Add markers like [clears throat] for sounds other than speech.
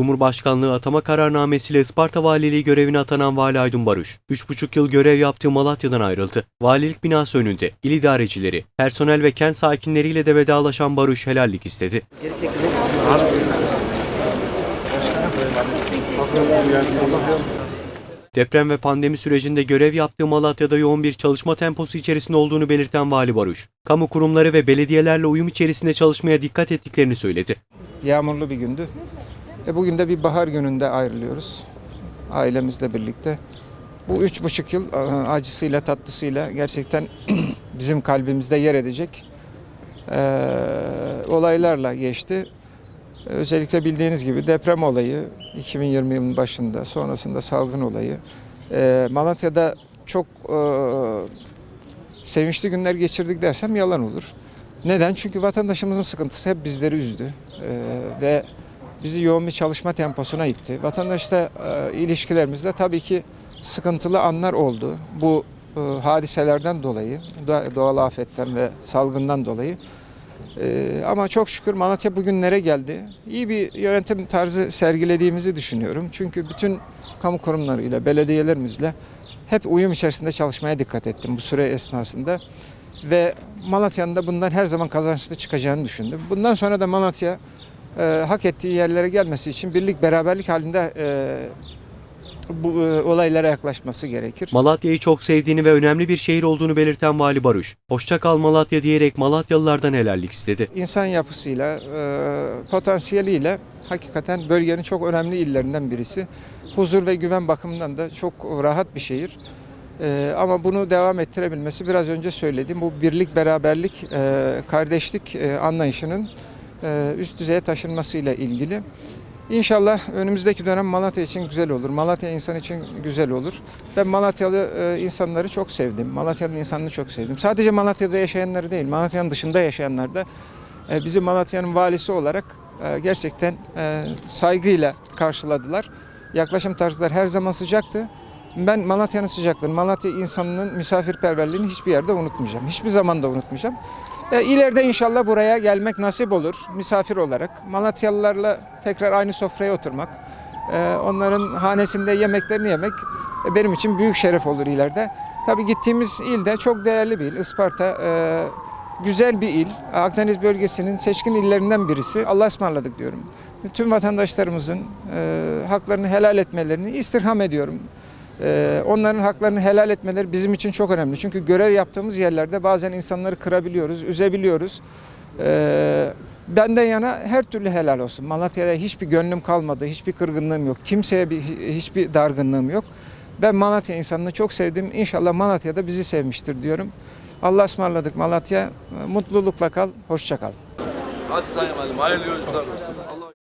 Cumhurbaşkanlığı atama kararnamesiyle Isparta Valiliği görevine atanan Vali Aydın Baruş, 3,5 yıl görev yaptığı Malatya'dan ayrıldı. Valilik binası önünde il idarecileri, personel ve kent sakinleriyle de vedalaşan Baruş helallik istedi. Deprem ve pandemi sürecinde görev yaptığı Malatya'da yoğun bir çalışma temposu içerisinde olduğunu belirten Vali Baruş, kamu kurumları ve belediyelerle uyum içerisinde çalışmaya dikkat ettiklerini söyledi. Yağmurlu bir gündü. E bugün de bir bahar gününde ayrılıyoruz. Ailemizle birlikte. Bu üç buçuk yıl e, acısıyla tatlısıyla gerçekten [clears throat] bizim kalbimizde yer edecek e, olaylarla geçti. Özellikle bildiğiniz gibi deprem olayı 2020 yılının başında sonrasında salgın olayı. E, Malatya'da çok e, sevinçli günler geçirdik dersem yalan olur. Neden? Çünkü vatandaşımızın sıkıntısı hep bizleri üzdü Ee, ve bizi yoğun bir çalışma temposuna itti. Vatandaşla e, ilişkilerimizde tabii ki sıkıntılı anlar oldu. Bu e, hadiselerden dolayı, doğa- doğal afetten ve salgından dolayı. Ee, ama çok şükür Malatya bugünlere geldi. İyi bir yönetim tarzı sergilediğimizi düşünüyorum. Çünkü bütün kamu kurumlarıyla, belediyelerimizle hep uyum içerisinde çalışmaya dikkat ettim bu süre esnasında. Ve Malatya'nın da bundan her zaman kazançlı çıkacağını düşündüm. Bundan sonra da Malatya e, hak ettiği yerlere gelmesi için birlik beraberlik halinde e, bu e, olaylara yaklaşması gerekir. Malatya'yı çok sevdiğini ve önemli bir şehir olduğunu belirten Vali Baruş, hoşça kal Malatya diyerek Malatyalılardan helallik istedi. İnsan yapısıyla, e, potansiyeliyle hakikaten bölgenin çok önemli illerinden birisi. Huzur ve güven bakımından da çok rahat bir şehir. E, ama bunu devam ettirebilmesi biraz önce söylediğim bu birlik, beraberlik, e, kardeşlik e, anlayışının e, üst düzeye taşınmasıyla ilgili. İnşallah önümüzdeki dönem Malatya için güzel olur. Malatya insan için güzel olur. Ben Malatyalı e, insanları çok sevdim. Malatya'nın insanını çok sevdim. Sadece Malatya'da yaşayanları değil, Malatya'nın dışında yaşayanlar da e, bizi Malatya'nın valisi olarak e, gerçekten saygıyla karşıladılar. Yaklaşım tarzları her zaman sıcaktı. Ben Malatya'nın sıcaklığını, Malatya insanının misafirperverliğini hiçbir yerde unutmayacağım. Hiçbir zaman da unutmayacağım. E, ileride inşallah buraya gelmek nasip olur misafir olarak. Malatyalılarla tekrar aynı sofraya oturmak, e, onların hanesinde yemeklerini yemek e, benim için büyük şeref olur ileride. Tabii gittiğimiz il de çok değerli bir il. Isparta e, güzel bir il. Akdeniz bölgesinin seçkin illerinden birisi. Allah'a ısmarladık diyorum. Tüm vatandaşlarımızın e, haklarını helal etmelerini istirham ediyorum. Ee, onların haklarını helal etmeleri bizim için çok önemli. Çünkü görev yaptığımız yerlerde bazen insanları kırabiliyoruz, üzebiliyoruz. Ee, benden yana her türlü helal olsun. Malatya'da hiçbir gönlüm kalmadı, hiçbir kırgınlığım yok. Kimseye bir, hiçbir dargınlığım yok. Ben Malatya insanını çok sevdim. İnşallah Malatya'da bizi sevmiştir diyorum. Allah ısmarladık Malatya. Mutlulukla kal, hoşça kal. Hadi Sayın Valim hayırlı yolculuklar olsun.